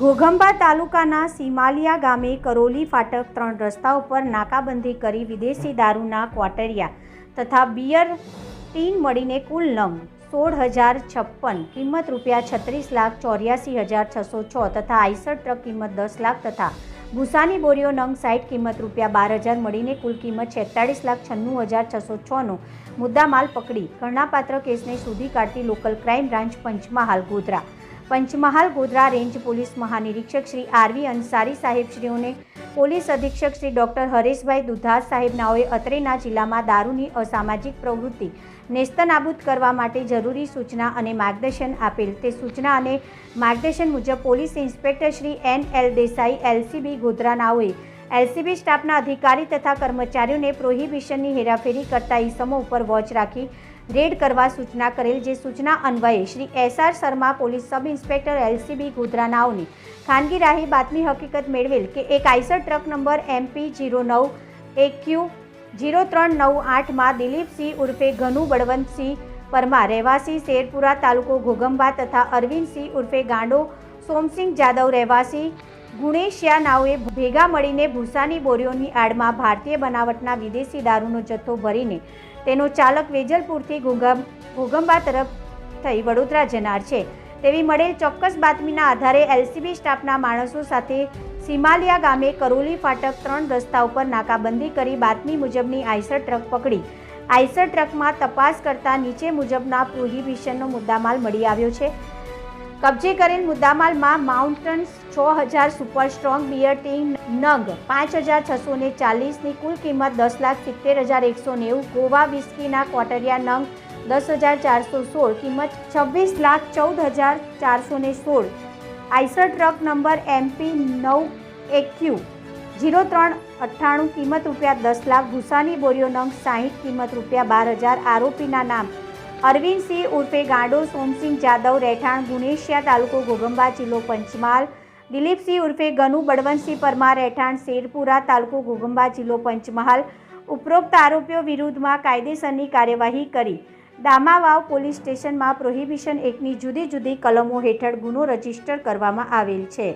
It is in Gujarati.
ઘોઘંબા તાલુકાના સીમાલિયા ગામે કરોલી ફાટક ત્રણ રસ્તા ઉપર નાકાબંધી કરી વિદેશી દારૂના ક્વાટરિયા તથા બિયર ટીન મળીને કુલ નંગ સોળ હજાર છપ્પન, કિંમત રૂપિયા છત્રીસ લાખ ચોર્યાસી હજાર છસો છ તથા આઈસર ટ્રક કિંમત દસ લાખ તથા ભૂસાની બોરીઓ નંગ સાઠ કિંમત રૂપિયા બાર હજાર મળીને કુલ કિંમત છેતાળીસ લાખ છન્નું હજાર છસો છનો મુદ્દામાલ પકડી. કરણાપાત્ર કેસને શોધી કાઢતી local crime branch Panchmahal Godhra. Panchmahal Godhra range police મહાનિરીક્ષક Shri RV Ansari સાહેબશ્રીઓને પોલીસ અધિક્ષક શ્રી ડોક્ટર હરેશભાઈ દુધાસ સાહેબ નાઓએ અત્રેના જિલ્લામાં દારૂની અસામાજિક પ્રવૃત્તિ નેસ્તનાબૂદ કરવા માટે જરૂરી સૂચના અને માર્ગદર્શન આપેલ. તે સૂચના અને માર્ગદર્શન મુજબ police inspector Shri N L Desai LCB Godhra નાઓએ LCB સ્ટાફના અધિકારી તથા કર્મચારીઓને પ્રોહિબિશનની હેરાફેરી કરતા ઇસમો ઉપર વોચ રાખી રેડ કરવા સૂચના કરેલ જે સૂચના અન્વયે Shri SR Sharma police sub inspector LCB ગોધરાનાઓની ખાનગી રાહી બાતમી હકીકત મેળવેલ કે એક Eicher truck number MP zero નવ, એક ક્યુ જીરો ત્રણ નવ આઠમાં દિલીપસિંહ ઉર્ફે ઘનુ બળવંતસિંહ પરમાર, રહેવાસી શેરપુરા તાલુકો ઘોગંબા તથા અરવિંદસિંહ ઉર્ફે ગાંડો સોમસિંહ જાદવ, રહેવાસી ગુણેશિયા નાઓએ ભેગા મળીને ભૂસાની બોરીઓની આડમાં ભારતીય બનાવટના વિદેશી દારૂનો જથ્થો ભરીને તેનો ચાલક વેજલપુરથી ઘોઘમ ઘોગંબા તરફ થઈ વડોદરા જનાર છે. તેવી મળેલ ચોક્કસ બાતમીના આધારે એલસીબી સ્ટાફના માણસો સાથે સીમાલિયા ગામે કરોલી ફાટક ત્રણ રસ્તા ઉપર નાકાબંધી કરી બાતમી મુજબની આઈસર ટ્રક પકડી. આઈસર ટ્રકમાં તપાસ કરતા નીચે મુજબના પ્રોહિબિશનનો મુદ્દામાલ મળી આવ્યો છે. કબજે કરેલ મુદ્દામાલમાં માઉન્ટન્સ છ હજાર સુપર સ્ટ્રોંગ બિયર ટી નંગ, પાંચ હજાર છસો ને ચાલીસની કુલ કિંમત દસ લાખ સિત્તેર હજાર એકસો નેવું ગોવા વિસ્કીના ક્વાટરિયા નંગ, દસ હજાર ચારસો સોળ, કિંમત છવ્વીસ લાખ ચૌદ હજાર ચારસો ને સોળ. આઈસર ટ્રક નંબર એમપી નવ એક્યુ જીરો ત્રણ અઠ્ઠાણું કિંમત રૂપિયા દસ લાખ ભૂસાની બોરીઓ નંગ સાહીઠ કિંમત રૂપિયા બાર હજાર, આરોપીના નામ અરવિંદસિંહ ઉર્ફે ગાંડો સોમસિંહ જાદવ, રહેઠાણ ગુણેશિયા તાલુકો ઘોગંબા જિલ્લો પંચમહાલ દિલીપસિંહ ઉર્ફે ગનુ બળવંતસિંહ પરમાર રહેઠાણ શેરપુરા તાલુકો ઘોગંબા જિલ્લો પંચમહાલ. ઉપરોક્ત આરોપીઓ વિરુદ્ધમાં કાયદેસરની કાર્યવાહી કરી. દામાવાવ પોલીસ સ્ટેશનમાં પ્રોહિબિશન એકની જુદી જુદી કલમો હેઠળ ગુનો રજિસ્ટર કરવામાં આવેલ છે.